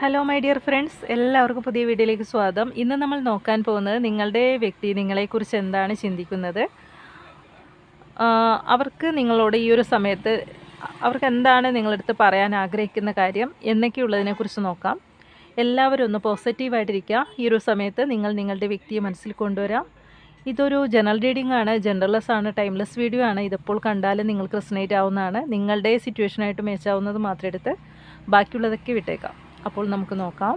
Hello my dear friends എല്ലാവർക്കും പുതിയ വീഡിയോയിലേക്ക് സ്വാഗതം. ഇന്ന് നമ്മൾ നോക്കാൻ പോകുന്നത് നിങ്ങളുടെ വ്യക്തി നിങ്ങളെക്കുറിച്ച് എന്താണ് ചിന്തിക്കുന്നത്? അവർക്ക് നിങ്ങളോട് ഈ ഒരു സമയത്ത് അവർക്ക് എന്താണ് നിങ്ങളടുത്ത് പറയാൻ ആഗ്രഹിക്കുന്ന കാര്യം എന്നൊക്കെയുള്ളതിനെക്കുറിച്ച് നോക്കാം. എല്ലാവരും ഒന്ന് പോസിറ്റീവായിട്ടിരിക്കുക ഈ ഒരു സമയത്ത് നിങ്ങൾ നിങ്ങളുടെ വ്യക്തിയെ മനസ്സിൽ കൊണ്ടുവരാം. ഇതൊരു ജനറൽ റീഡിംഗ് ആണ്. ജനറൽലെസ് ആണ് ടൈംലെസ് വീഡിയോ ആണ്. ഇതെപ്പോൾ കണ്ടാലും നിങ്ങൾക്ക് റെസനേറ്റ് ആവുന്നതാണ്. നിങ്ങളുടെ സിറ്റുവേഷനായിട്ട് മേച്ചാവുന്നത് മാത്രം എടുത്ത് ബാക്കിയുള്ളതൊക്കെ വിട്ടേക്കാം. അപ്പോൾ നമുക്ക് നോക്കാം.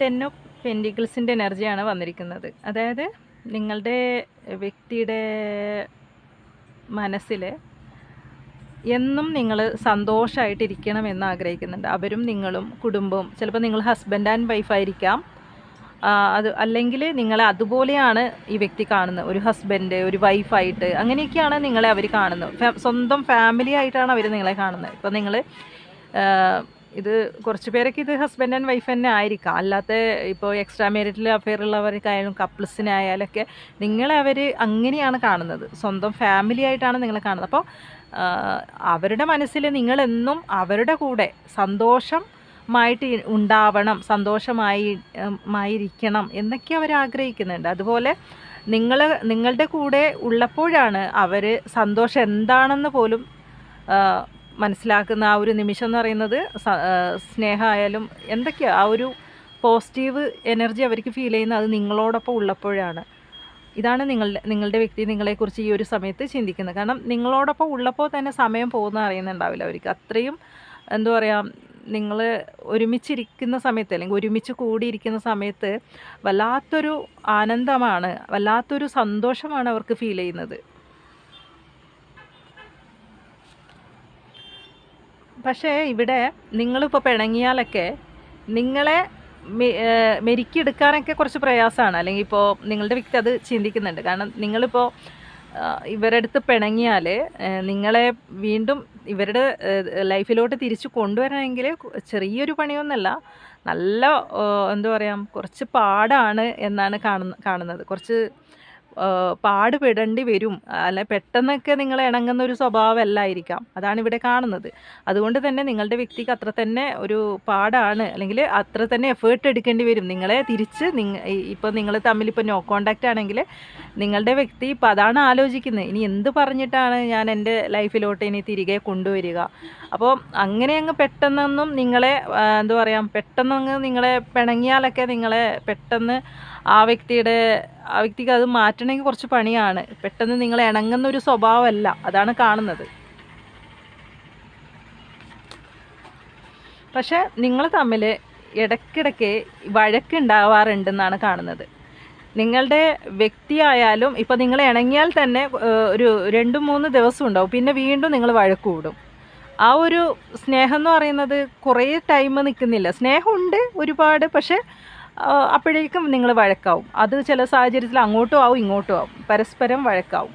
ടെൻ ഓഫ് പെന്റിക്കിൾസിന്റെ എനർജിയാണ് വന്നിരിക്കുന്നത്. അതായത് നിങ്ങളുടെ വ്യക്തിയുടെ മനസ്സിൽ എന്നും നിങ്ങൾ സന്തോഷമായിട്ടിരിക്കണം എന്ന് ആഗ്രഹിക്കുന്നുണ്ട്. അവരും നിങ്ങളും കുടുംബവും. ചിലപ്പോൾ നിങ്ങൾ ഹസ്ബൻഡ് ആൻഡ് വൈഫായിരിക്കാം അത് അല്ലെങ്കിൽ നിങ്ങളെ അതുപോലെയാണ് ഈ വ്യക്തി കാണുന്നത്. ഒരു ഹസ്ബൻഡ് ഒരു വൈഫായിട്ട് അങ്ങനെയൊക്കെയാണ് നിങ്ങളെ അവർ കാണുന്നത്. സ്വന്തം ഫാമിലി ആയിട്ടാണ് അവർ നിങ്ങളെ കാണുന്നത്. ഇപ്പോൾ നിങ്ങൾ ഇത് കുറച്ച് പേരൊക്കെ ഇത് ഹസ്ബൻഡ് ആൻഡ് വൈഫ് തന്നെ ആയിരിക്കാം. അല്ലാത്ത ഇപ്പോൾ എക്സ്ട്രാ മാരിറ്റൽ അഫെയർ ഉള്ളവർക്കായാലും കപ്പിൾസിനായാലൊക്കെ നിങ്ങളെ അവർ അങ്ങനെയാണ് കാണുന്നത്. സ്വന്തം ഫാമിലി ആയിട്ടാണ് നിങ്ങളെ കാണുന്നത്. അപ്പോൾ അവരുടെ മനസ്സിൽ നിങ്ങളെന്നും അവരുടെ കൂടെ സന്തോഷം മായിട്ട് ഉണ്ടാവണം സന്തോഷമായി മായിരിക്കണം എന്നൊക്കെ അവർ ആഗ്രഹിക്കുന്നുണ്ട്. അതുപോലെ നിങ്ങൾ നിങ്ങളുടെ കൂടെ ഉള്ളപ്പോഴാണ് അവർ സന്തോഷം എന്താണെന്ന് പോലും മനസ്സിലാക്കുന്ന ആ ഒരു നിമിഷം എന്ന് പറയുന്നത് സ്നേഹമായാലും എന്തൊക്കെയാണ് ആ ഒരു പോസിറ്റീവ് എനർജി അവർക്ക് ഫീൽ ചെയ്യുന്നത് അത് നിങ്ങളോടൊപ്പം ഉള്ളപ്പോഴാണ്. ഇതാണ് നിങ്ങളുടെ നിങ്ങളുടെ വ്യക്തി നിങ്ങളെക്കുറിച്ച് ഈ ഒരു സമയത്ത് ചിന്തിക്കുന്നത്. കാരണം നിങ്ങളോടൊപ്പം ഉള്ളപ്പോൾ തന്നെ സമയം പോകുന്ന അറിയുന്നുണ്ടാവില്ല അവർക്ക്. അത്രയും എന്താ പറയുക നിങ്ങൾ ഒരുമിച്ചിരിക്കുന്ന സമയത്ത് അല്ലെങ്കിൽ ഒരുമിച്ച് കൂടിയിരിക്കുന്ന സമയത്ത് വല്ലാത്തൊരു ആനന്ദമാണ് വല്ലാത്തൊരു സന്തോഷമാണ് അവർക്ക് ഫീൽ ചെയ്യുന്നത്. പക്ഷേ ഇവിടെ നിങ്ങളിപ്പോൾ പിണങ്ങിയാലൊക്കെ നിങ്ങളെ മെരുക്കിയെടുക്കാനൊക്കെ കുറച്ച് പ്രയാസമാണ്. അല്ലെങ്കിൽ ഇപ്പോൾ നിങ്ങളുടെ വ്യക്തി അത് ചിന്തിക്കുന്നുണ്ട്. കാരണം നിങ്ങളിപ്പോൾ ഇവരുടെ അടുത്ത് പിണങ്ങിയാൽ നിങ്ങളെ വീണ്ടും ഇവരുടെ ലൈഫിലോട്ട് തിരിച്ചു കൊണ്ടുവരണമെങ്കിൽ ചെറിയൊരു പണിയൊന്നുമല്ല നല്ല എന്താ പറയുക കുറച്ച് പാടാണ് എന്നാണ് കാണുന്ന കാണുന്നത്. കുറച്ച് പാടുപെടേണ്ടി വരും. അല്ല പെട്ടെന്നൊക്കെ നിങ്ങൾ ഇണങ്ങുന്ന ഒരു സ്വഭാവമല്ലായിരിക്കാം. അതാണ് ഇവിടെ കാണുന്നത്. അതുകൊണ്ട് തന്നെ നിങ്ങളുടെ വ്യക്തിക്ക് അത്ര തന്നെ ഒരു പാടാണ്. അല്ലെങ്കിൽ അത്ര തന്നെ എഫേർട്ട് എടുക്കേണ്ടി വരും. നിങ്ങളെ തിരിച്ച് നിങ്ങ ഇപ്പോൾ നിങ്ങൾ തമ്മിൽ ഇപ്പോൾ നോ കോണ്ടാക്റ്റ് ആണെങ്കിൽ നിങ്ങളുടെ വ്യക്തി ഇപ്പോൾ അതാണ് ആലോചിക്കുന്നത്. ഇനി എന്ത് പറഞ്ഞിട്ടാണ് ഞാൻ എന്റെ ലൈഫിലോട്ട് ഇനി തിരികെ കൊണ്ടുവരിക? അപ്പോൾ അങ്ങനെ അങ്ങ് പെട്ടെന്നൊന്നും നിങ്ങളെ എന്താ പറയുക പെട്ടെന്നങ്ങ് നിങ്ങളെ പിണങ്ങിയാലൊക്കെ നിങ്ങളെ പെട്ടെന്ന് ആ വ്യക്തിയുടെ ആ വ്യക്തിക്ക് അത് മാറ്റണമെങ്കിൽ കുറച്ച് പണിയാണ്. പെട്ടെന്ന് നിങ്ങൾ ഇണങ്ങുന്ന ഒരു സ്വഭാവമല്ല. അതാണ് കാണുന്നത്. പക്ഷെ നിങ്ങൾ തമ്മിൽ ഇടയ്ക്കിടയ്ക്ക് വഴക്കുണ്ടാവാറുണ്ടെന്നാണ് കാണുന്നത്. നിങ്ങളുടെ വ്യക്തിയായാലും ഇപ്പം നിങ്ങൾ ഇണങ്ങിയാൽ തന്നെ ഒരു രണ്ട് മൂന്ന് ദിവസം ഉണ്ടാവും പിന്നെ വീണ്ടും നിങ്ങൾ വഴക്ക് കൂടും. ആ ഒരു സ്നേഹം എന്ന് പറയുന്നത് കുറേ ടൈം നിൽക്കുന്നില്ല സ്നേഹമുണ്ട് ഒരുപാട് പക്ഷേ അപ്പോഴേക്കും നിങ്ങൾ വഴക്കാവും. അത് ചില സാഹചര്യത്തിൽ അങ്ങോട്ടും ആവും ഇങ്ങോട്ടും ആവും. പരസ്പരം വഴക്കാവും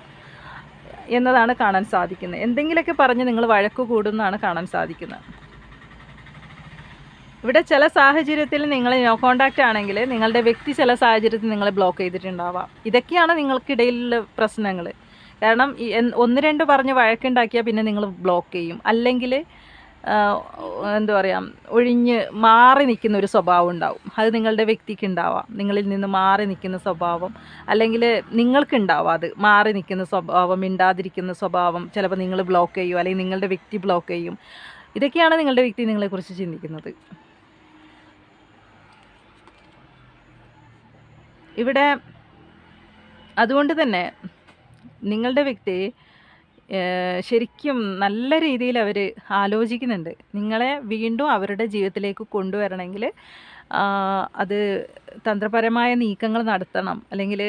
എന്നതാണ് കാണാൻ സാധിക്കുന്നത്. എന്തെങ്കിലുമൊക്കെ പറഞ്ഞ് നിങ്ങൾ വഴക്ക് കൂടുന്നതാണ് കാണാൻ സാധിക്കുന്നത്. ഇവിടെ ചില സാഹചര്യത്തിൽ നിങ്ങൾ നോ കോണ്ടാക്റ്റ് ആണെങ്കിൽ നിങ്ങളുടെ വ്യക്തി ചില സാഹചര്യത്തിൽ നിങ്ങളെ ബ്ലോക്ക് ചെയ്തിട്ടുണ്ടാവാം. ഇതൊക്കെയാണ് നിങ്ങൾക്കിടയിലുള്ള പ്രശ്നങ്ങൾ. കാരണം ഒന്ന് രണ്ട് പറഞ്ഞ് വഴക്കുണ്ടാക്കിയാൽ പിന്നെ നിങ്ങൾ ബ്ലോക്ക് ചെയ്യും. അല്ലെങ്കിൽ എന്താ പറയുക ഒഴിഞ്ഞ് മാറി നിൽക്കുന്ന ഒരു സ്വഭാവം ഉണ്ടാവും. അത് നിങ്ങളുടെ വ്യക്തിക്ക് ഉണ്ടാവാം. നിങ്ങളിൽ നിന്ന് മാറി നിൽക്കുന്ന സ്വഭാവം. അല്ലെങ്കിൽ നിങ്ങൾക്കുണ്ടാവാം അത്. മാറി നിൽക്കുന്ന സ്വഭാവം മിണ്ടാതിരിക്കുന്ന സ്വഭാവം. ചിലപ്പോൾ നിങ്ങൾ ബ്ലോക്ക് ചെയ്യും. അല്ലെങ്കിൽ നിങ്ങളുടെ വ്യക്തി ബ്ലോക്ക് ചെയ്യും. ഇതൊക്കെയാണ് നിങ്ങളുടെ വ്യക്തി നിങ്ങളെക്കുറിച്ച് ചിന്തിക്കുന്നത്. ഇവിടെ അതുകൊണ്ട് തന്നെ നിങ്ങളുടെ വ്യക്തി ശരിക്കും നല്ല രീതിയിൽ അവർ ആലോചിക്കുന്നുണ്ട്. നിങ്ങളെ വീണ്ടും അവരുടെ ജീവിതത്തിലേക്ക് കൊണ്ടുവരണമെങ്കിൽ അത് തന്ത്രപരമായ നീക്കങ്ങൾ നടത്തണം. അല്ലെങ്കിൽ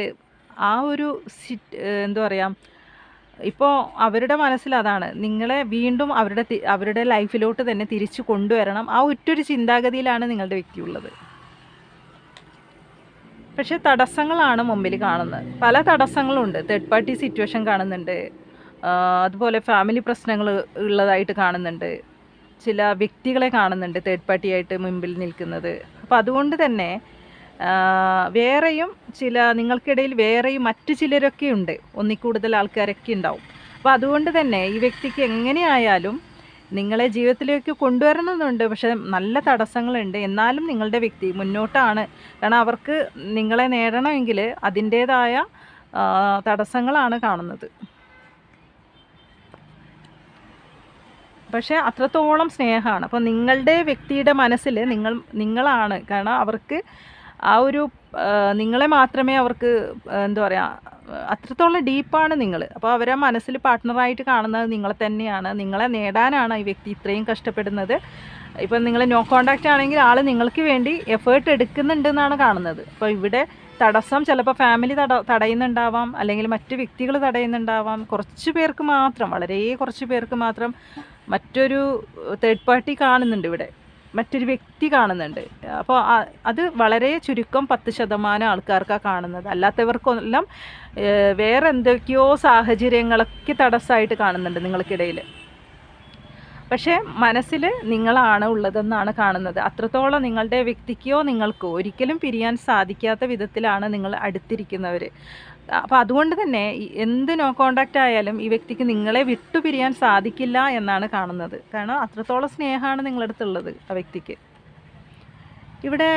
ആ ഒരു സിറ്റ് എന്താ പറയുക ഇപ്പോൾ അവരുടെ മനസ്സിൽ അതാണ്. നിങ്ങളെ വീണ്ടും അവരുടെ അവരുടെ ലൈഫിലോട്ട് തന്നെ തിരിച്ചു കൊണ്ടുവരണം. ആ ഒറ്റൊരു ചിന്താഗതിയിലാണ് നിങ്ങളുടെ വ്യക്തി ഉള്ളത്. പക്ഷേ തടസ്സങ്ങളാണ് മുമ്പിൽ കാണുന്നത്. പല തടസ്സങ്ങളുണ്ട്. തേർഡ് പാർട്ടി സിറ്റുവേഷൻ കാണുന്നുണ്ട്. അതുപോലെ ഫാമിലി പ്രശ്നങ്ങൾ ഉള്ളതായിട്ട് കാണുന്നുണ്ട്. ചില വ്യക്തികളെ കാണുന്നുണ്ട് തേർഡ് പാർട്ടി ആയിട്ട് മുമ്പിൽ നിൽക്കുന്നത്. അപ്പോൾ അതുകൊണ്ട് തന്നെ വേറെയും ചില നിങ്ങൾക്കിടയിൽ വേറെയും മറ്റു ചിലരൊക്കെ ഉണ്ട്. ഒന്നിൽ കൂടുതൽ ആൾക്കാരൊക്കെ ഉണ്ടാവും. അപ്പോൾ അതുകൊണ്ട് തന്നെ ഈ വ്യക്തിക്ക് എങ്ങനെയായാലും നിങ്ങളെ ജീവിതത്തിലേക്ക് കൊണ്ടുവരണമെന്നുണ്ട്. പക്ഷെ നല്ല തടസ്സങ്ങളുണ്ട്. എന്നാലും നിങ്ങളുടെ വ്യക്തി മുന്നോട്ടാണ്. കാരണം അവർക്ക് നിങ്ങളെ നേടണമെങ്കിൽ അതിന്റേതായ തടസ്സങ്ങളാണ് കാണുന്നത്. പക്ഷേ അത്രത്തോളം സ്നേഹമാണ്. അപ്പോൾ നിങ്ങളുടെ വ്യക്തിയുടെ മനസ്സിൽ നിങ്ങൾ നിങ്ങളാണ്. കാരണം അവർക്ക് ആ ഒരു നിങ്ങളെ മാത്രമേ അവർക്ക് എന്താ പറയുക അത്രത്തോളം ഡീപ്പാണ് നിങ്ങൾ അപ്പോൾ അവരെ മനസ്സിൽ പാർട്ട്ണറായിട്ട് കാണുന്നത് നിങ്ങളെ തന്നെയാണ്. നിങ്ങളെ നേടാനാണ് ഈ വ്യക്തി ഇത്രയും കഷ്ടപ്പെടുന്നത്. ഇപ്പം നിങ്ങൾ നോ കോണ്ടാക്റ്റ് ആണെങ്കിൽ ആൾ നിങ്ങൾക്ക് വേണ്ടി എഫേർട്ട് എടുക്കുന്നുണ്ടെന്നാണ് കാണുന്നത്. അപ്പോൾ ഇവിടെ തടസ്സം ചിലപ്പോൾ ഫാമിലി തട തടയുന്നുണ്ടാവാം. അല്ലെങ്കിൽ മറ്റ് വ്യക്തികൾ തടയുന്നുണ്ടാവാം. കുറച്ച് പേർക്ക് മാത്രം വളരെ കുറച്ച് പേർക്ക് മാത്രം മറ്റൊരു തേർഡ് പാർട്ടി കാണുന്നുണ്ട് ഇവിടെ. മറ്റൊരു വ്യക്തി കാണുന്നുണ്ട്. അപ്പോൾ അത് വളരെ ചുരുക്കം പത്ത് ശതമാനം ആൾക്കാർക്കാണ് കാണുന്നത്. അല്ലാത്തവർക്കെല്ലാം വേറെ എന്തൊക്കെയോ സാഹചര്യങ്ങളൊക്കെ തടസ്സമായിട്ട് കാണുന്നുണ്ട് നിങ്ങൾക്കിടയിൽ പക്ഷേ മനസ്സിൽ നിങ്ങളാണ് ഉള്ളതെന്നാണ് കാണുന്നത്. അത്രത്തോളം നിങ്ങളുടെ വ്യക്തിക്കോ നിങ്ങൾക്കോ ഒരിക്കലും പിരിയാൻ സാധിക്കാത്ത വിധത്തിലാണ് നിങ്ങൾ അടുത്തിരിക്കുന്നവർ അപ്പോൾ അതുകൊണ്ട് തന്നെ എന്ത് നോ കോണ്ടാക്റ്റ് ആയാലും ഈ വ്യക്തിക്ക് നിങ്ങളെ വിട്ടുപിരിയാൻ സാധിക്കില്ല എന്നാണ് കാണുന്നത്. കാരണം അത്രത്തോളം സ്നേഹമാണ് നിങ്ങളുടെ അടുത്തുള്ളത് ആ വ്യക്തിക്ക്. ഇവിടെ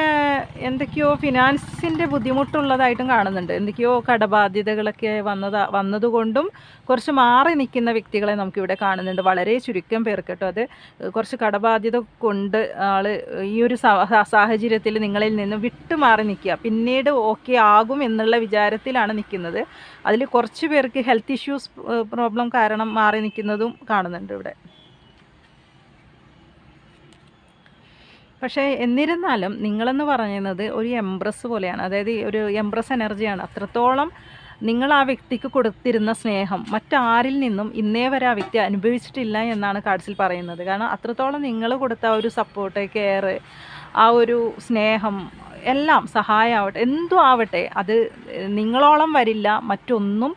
എന്തൊക്കെയോ ഫിനാൻസിന്റെ ബുദ്ധിമുട്ടുള്ളതായിട്ടും കാണുന്നുണ്ട്. എന്തൊക്കെയോ കടബാധ്യതകളൊക്കെ വന്നതാ വന്നതുകൊണ്ടും കുറച്ച് മാറി നിൽക്കുന്ന വ്യക്തികളെ നമുക്കിവിടെ കാണുന്നുണ്ട്. വളരെ ചുരുക്കം പേർക്ക് കേട്ടോ അത്. കുറച്ച് കടബാധ്യത കൊണ്ട് ആൾ ഈ ഒരു സാഹചര്യത്തിൽ നിങ്ങളിൽ നിന്ന് വിട്ടു മാറി നിൽക്കുക. പിന്നീട് ഓക്കെ ആകും എന്നുള്ള വിചാരത്തിലാണ് നിൽക്കുന്നത്. അതിൽ കുറച്ച് പേർക്ക് ഹെൽത്ത് ഇഷ്യൂസ് പ്രോബ്ലം കാരണം മാറി നിൽക്കുന്നതും കാണുന്നുണ്ട് ഇവിടെ. പക്ഷേ എന്നിരുന്നാലും നിങ്ങളെന്ന് പറയുന്നത് ഒരു എംപ്രസ് പോലെയാണ്. അതായത് ഒരു എംബ്രസ് എനർജിയാണ് അത്രത്തോളം നിങ്ങൾ ആ വ്യക്തിക്ക് കൊടുത്തിരുന്ന സ്നേഹം മറ്റാരിൽ നിന്നും ഇന്നേ വരെ ആ വ്യക്തി അനുഭവിച്ചിട്ടില്ല എന്നാണ് കാർഡ്സിൽ പറയുന്നത്. കാരണം അത്രത്തോളം നിങ്ങൾ കൊടുത്ത ആ ഒരു സപ്പോർട്ട് കെയർ ആ ഒരു സ്നേഹം എല്ലാം സഹായമാവട്ടെ എന്തും ആവട്ടെ അത് നിങ്ങളോളം വരില്ല മറ്റൊന്നും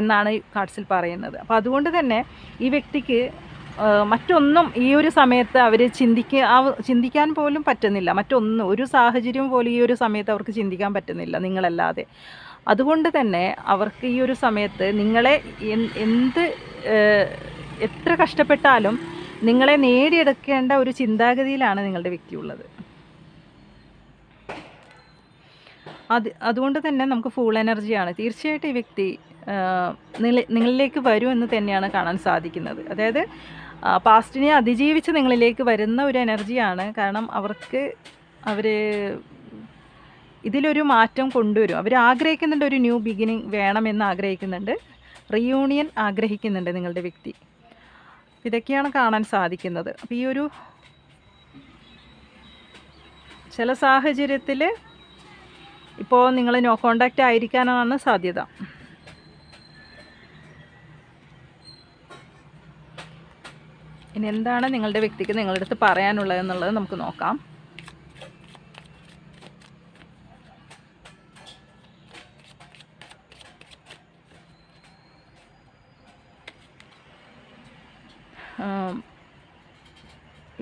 എന്നാണ് കാർഡ്സിൽ പറയുന്നത്. അപ്പോൾ അതുകൊണ്ട് തന്നെ ഈ വ്യക്തിക്ക് മറ്റൊന്നും ഈ ഒരു സമയത്ത് അവർ ചിന്തിക്കുക ചിന്തിക്കാൻ പോലും പറ്റുന്നില്ല. മറ്റൊന്നും ഒരു സാഹചര്യം പോലും ഈ ഒരു സമയത്ത് അവർക്ക് ചിന്തിക്കാൻ പറ്റുന്നില്ല നിങ്ങളല്ലാതെ. അതുകൊണ്ട് തന്നെ അവർക്ക് ഈ ഒരു സമയത്ത് നിങ്ങളെ എന്ത് എത്ര കഷ്ടപ്പെട്ടാലും നിങ്ങളെ നേടിയെടുക്കേണ്ട ഒരു ചിന്താഗതിയിലാണ് നിങ്ങളുടെ വ്യക്തിയുള്ളത്. അത് അതുകൊണ്ട് തന്നെ നമുക്ക് ഫുൾ എനർജിയാണ് തീർച്ചയായിട്ടും ഈ വ്യക്തി നിങ്ങളിലേക്ക് വരും എന്ന് തന്നെയാണ് കാണാൻ സാധിക്കുന്നത്. അതായത് പാസ്റ്റിനെ അതിജീവിച്ച് നിങ്ങളിലേക്ക് വരുന്ന ഒരു എനർജിയാണ്. കാരണം അവർക്ക് അവർ ഇതിലൊരു മാറ്റം കൊണ്ടുവരും. അവർ ആഗ്രഹിക്കുന്നുണ്ട് ഒരു ന്യൂ ബിഗിനിങ് വേണമെന്ന് ആഗ്രഹിക്കുന്നുണ്ട്. റീയൂണിയൻ ആഗ്രഹിക്കുന്നുണ്ട് നിങ്ങളുടെ വ്യക്തി. ഇതൊക്കെയാണ് കാണാൻ സാധിക്കുന്നത്. അപ്പോൾ ഈ ഒരു ചില സാഹചര്യത്തിൽ ഇപ്പോൾ നിങ്ങൾ നോ കോണ്ടാക്റ്റ് ആയിരിക്കാനാണ് സാധ്യത. ഇനി എന്താണ് നിങ്ങളുടെ വ്യക്തിക്ക് നിങ്ങളുടെ അടുത്ത് പറയാനുള്ളത് എന്നുള്ളത് നമുക്ക് നോക്കാം.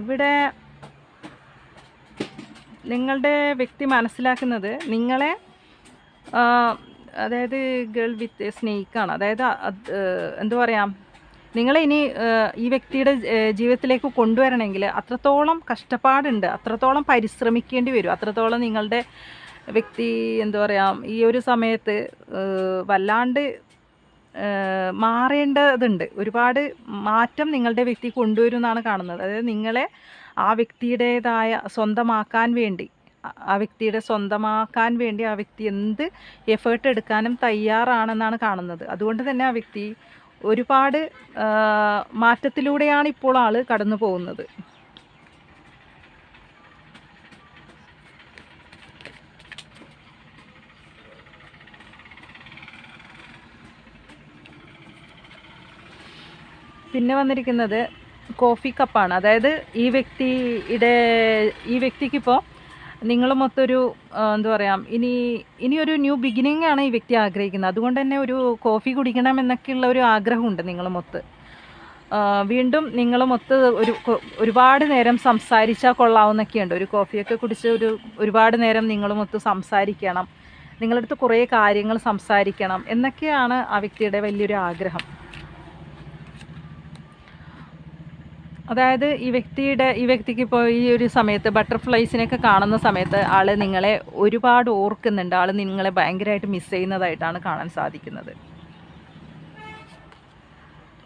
ഇവിടെ നിങ്ങളുടെ വ്യക്തി മനസ്സിലാക്കുന്നത് നിങ്ങളെ അതായത് ഗേൾ വിത്ത് സ്നേഹിക്കാണ് അതായത് എന്തു പറയുക നിങ്ങളെ ഇനി ഈ വ്യക്തിയുടെ ജീവിതത്തിലേക്ക് കൊണ്ടുവരണമെങ്കിൽ അത്രത്തോളം കഷ്ടപ്പാടുണ്ട് അത്രത്തോളം പരിശ്രമിക്കേണ്ടി വരും അത്രത്തോളം നിങ്ങളുടെ വ്യക്തി എന്താ പറയുക ഈ ഒരു സമയത്ത് വല്ലാണ്ട് മാറേണ്ടതുണ്ട്. ഒരുപാട് മാറ്റം നിങ്ങളുടെ വ്യക്തി കൊണ്ടുവരും എന്നാണ് കാണുന്നത്. അതായത് നിങ്ങളെ ആ വ്യക്തിയുടേതായ സ്വന്തമാക്കാൻ വേണ്ടി ആ- വ്യക്തിയുടെ സ്വന്തമാക്കാൻ വേണ്ടി ആ വ്യക്തി എന്ത് എഫേർട്ട് എടുക്കാനും തയ്യാറാണെന്നാണ് കാണുന്നത്. അതുകൊണ്ട് തന്നെ ആ വ്യക്തി ഒരുപാട് മാറ്റത്തിലൂടെയാണ് ഇപ്പോൾ ആൾ കടന്നു പോകുന്നത്. പിന്നെ വന്നിരിക്കുന്നത് കോഫി കപ്പാണ്. അതായത് ഈ വ്യക്തിയുടെ ഈ വ്യക്തിക്കിപ്പോൾ നിങ്ങൾ മൊത്തൊരു എന്താ പറയുക ഇനി ഇനി ഒരു ന്യൂ ബിഗിനിങ് ആണ് ഈ വ്യക്തി ആഗ്രഹിക്കുന്നത്. അതുകൊണ്ട് തന്നെ ഒരു കോഫി കുടിക്കണം എന്നൊക്കെയുള്ള ഒരു ആഗ്രഹമുണ്ട് നിങ്ങൾ മൊത്ത്. വീണ്ടും നിങ്ങൾ മൊത്ത് ഒരു ഒരുപാട് നേരം സംസാരിച്ചാൽ കൊള്ളാവുന്നൊക്കെയുണ്ട്. ഒരു കോഫിയൊക്കെ കുടിച്ച് ഒരു ഒരുപാട് നേരം നിങ്ങൾ മൊത്ത് സംസാരിക്കണം. നിങ്ങളടുത്ത് കുറേ കാര്യങ്ങൾ സംസാരിക്കണം എന്നൊക്കെയാണ് ആ വ്യക്തിയുടെ വലിയൊരു ആഗ്രഹം. അതായത് ഈ വ്യക്തിയുടെ ഈ വ്യക്തിക്ക് ഇപ്പോൾ ഈ ഒരു സമയത്ത് ബട്ടർഫ്ലൈസിനെയൊക്കെ കാണുന്ന സമയത്ത് ആൾ നിങ്ങളെ ഒരുപാട് ഓർക്കുന്നുണ്ട്. ആൾ നിങ്ങളെ ഭയങ്കരമായിട്ട് മിസ് ചെയ്യുന്നതായിട്ടാണ് കാണാൻ സാധിക്കുന്നത്.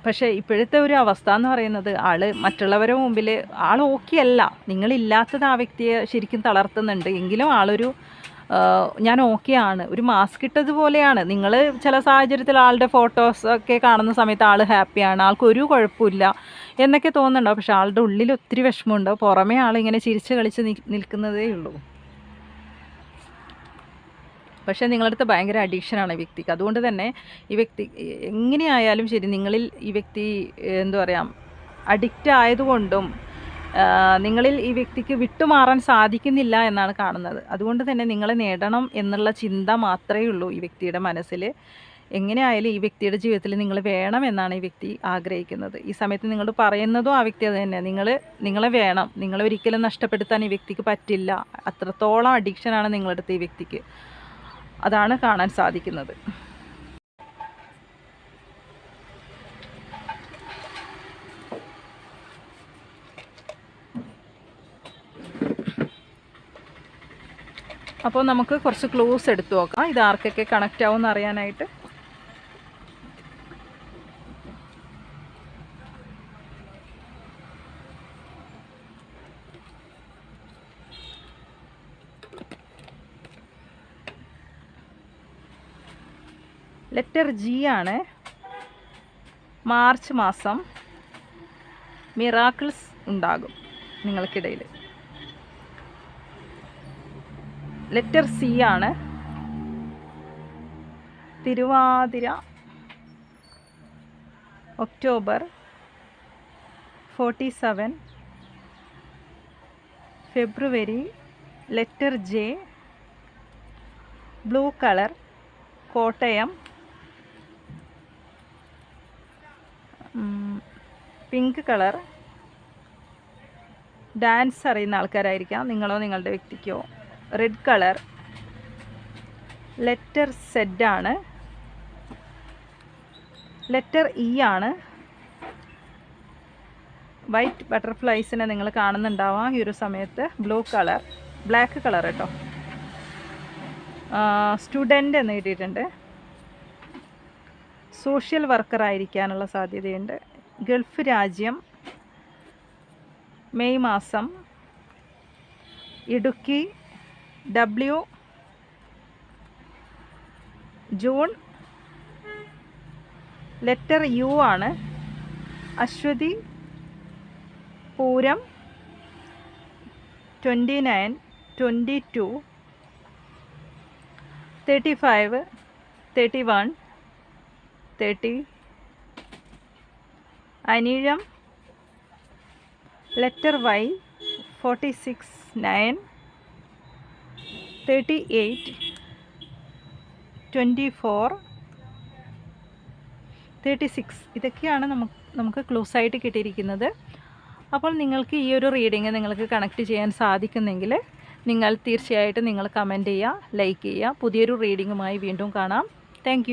പക്ഷേ ഇപ്പോഴത്തെ ഒരു അവസ്ഥ എന്ന് പറയുന്നത് ആൾ മറ്റുള്ളവരുടെ മുമ്പിൽ ആൾ ഓക്കെ അല്ല. നിങ്ങളില്ലാത്തത് ആ വ്യക്തിയെ ശരിക്കും തളർത്തുന്നുണ്ട്. എങ്കിലും ആളൊരു ഞാൻ ഓക്കെ ആണ്. ഒരു മാസ്ക് ഇട്ടതുപോലെയാണ് നിങ്ങൾ ചില സാഹചര്യത്തിൽ ആളുടെ ഫോട്ടോസ് ഒക്കെ കാണുന്ന സമയത്ത് ആൾ ഹാപ്പിയാണ് ആൾക്ക് ഒരു കുഴപ്പമില്ല എന്നൊക്കെ തോന്നുന്നുണ്ടാവും പക്ഷെ ആളുടെ ഉള്ളിൽ ഒത്തിരി വിഷമമുണ്ട്. പുറമേ ആളിങ്ങനെ ചിരിച്ച് കളിച്ച് നിൽക്കുന്നതേ ഉള്ളൂ. പക്ഷേ നിങ്ങളടുത്ത് ഭയങ്കര അഡിക്ഷനാണ് ഈ വ്യക്തിക്ക്. അതുകൊണ്ട് തന്നെ ഈ വ്യക്തി എങ്ങനെയായാലും ശരി നിങ്ങളിൽ ഈ വ്യക്തി എന്താ പറയുക അഡിക്റ്റ് ആയതുകൊണ്ടും നിങ്ങളിൽ ഈ വ്യക്തിക്ക് വിട്ടുമാറാൻ സാധിക്കുന്നില്ല എന്നാണ് കാണുന്നത്. അതുകൊണ്ട് തന്നെ നിങ്ങളെ നേടണം എന്നുള്ള ചിന്ത മാത്രമേ ഉള്ളൂ ഈ വ്യക്തിയുടെ മനസ്സിൽ എങ്ങനെയായാലും ഈ വ്യക്തിയുടെ ജീവിതത്തിൽ നിങ്ങൾ വേണം എന്നാണ് ഈ വ്യക്തി ആഗ്രഹിക്കുന്നത്. ഈ സമയത്ത് നിങ്ങൾ പറയുന്നതും ആ വ്യക്തി അത് തന്നെ. നിങ്ങൾ നിങ്ങളെ വേണം. നിങ്ങളെ ഒരിക്കലും നഷ്ടപ്പെടുത്താൻ ഈ വ്യക്തിക്ക് പറ്റില്ല. അത്രത്തോളം അഡിക്ഷനാണ് നിങ്ങളടുത്ത് ഈ വ്യക്തിക്ക്. അതാണ് കാണാൻ സാധിക്കുന്നത്. അപ്പോൾ നമുക്ക് കുറച്ച് ക്ലൂസ് എടുത്തു നോക്കാം. ഇത് ആർക്കൊക്കെ കണക്റ്റ് ആവും അറിയാനായിട്ട്. ലെറ്റർ ജി ആണ്. മാർച്ച് മാസം. മിറാക്കിൾസ് ഉണ്ടാകും. നിങ്ങൾക്കിടയിൽ. ലെറ്റർ സി ആണ്. Thiruvathira October forty seven February letter J blue colour Kottayam pink colour. Dance അറിയുന്ന ആൾക്കാരായിരിക്കാം നിങ്ങളോ നിങ്ങളുടെ വ്യക്തിക്കോ. റെഡ് കളർ ലെറ്റർ സെഡ് ആണ്. ലെറ്റർ ഇ ആണ്. വൈറ്റ് ബട്ടർഫ്ലൈസിനെ നിങ്ങൾ കാണുന്നുണ്ടാവാം ഈ ഒരു സമയത്ത്. ബ്ലൂ കളർ ബ്ലാക്ക് കളർ കേട്ടോ സ്റ്റുഡന്റ് എന്ന് കിട്ടിയിട്ടുണ്ട് സോഷ്യൽ വർക്കർ ആയിരിക്കാനുള്ള സാധ്യതയുണ്ട്. ഗൾഫ് രാജ്യം മെയ് മാസം Idukki W June letter U ആണ്. Aswathi Pooram twenty nine twenty two thirty five thirty one thirty Anizham letter Y forty six nine thirty eight twenty four thirty six ഇതൊക്കെയാണ് നമുക്ക് നമുക്ക് close ആയിട്ട് കിട്ടിയിരിക്കുന്നത്. അപ്പോൾ നിങ്ങൾക്ക് ഈ ഒരു റീഡിങ് നിങ്ങൾക്ക് കണക്ട് ചെയ്യാൻ സാധിക്കുന്നെങ്കിൽ നിങ്ങൾ തീർച്ചയായിട്ടും നിങ്ങൾ കമന്റ് ചെയ്യുക ലൈക്ക് ചെയ്യുക. പുതിയൊരു റീഡിങ്ങുമായി വീണ്ടും കാണാം. താങ്ക്